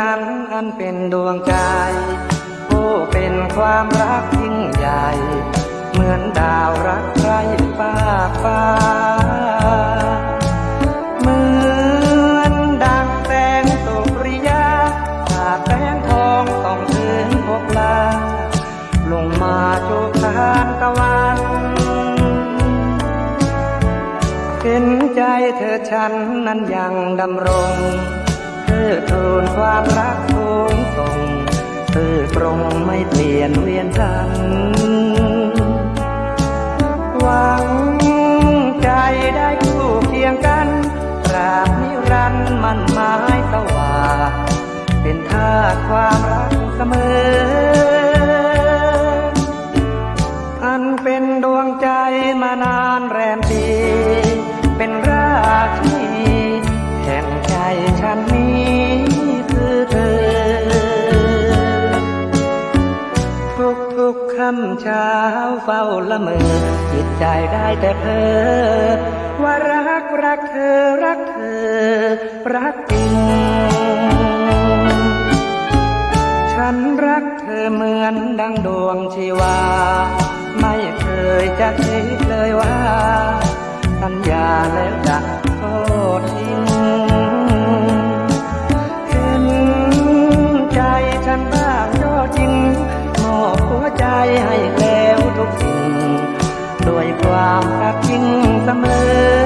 นั้นอันเป็นดวงใจผู้เป็นความรักยิ่งใหญ่ เหมือนดาวรักใครฟ้าฟ้าเหมือนดังแสงสุริยาขาดแสงทองส่องถึงพบลา ลงมาจูบทานตะวันเห็นใจเธอฉันนั้นยังดำรง เธอทูลความรักสูงส่งเธอตรงไม่เปลี่ยนเวียนทันหวังใจได้คู่เคียงกันตราบนิรันดร์มันหมายสว่างเป็นทาความรักเสมออันเป็นดวงใจมานานแรมปีเป็นรา ทุกค่ำเช้าเฝ้าละเมอ จิตใจได้แต่เพ้อว่ารักรักเธอรักเธอ รักจริง ฉันรักเธอเหมือนดังดวงชีวา ไม่เคย ให้แล้วทุกสิ่งด้วยความรักจริงเสมอ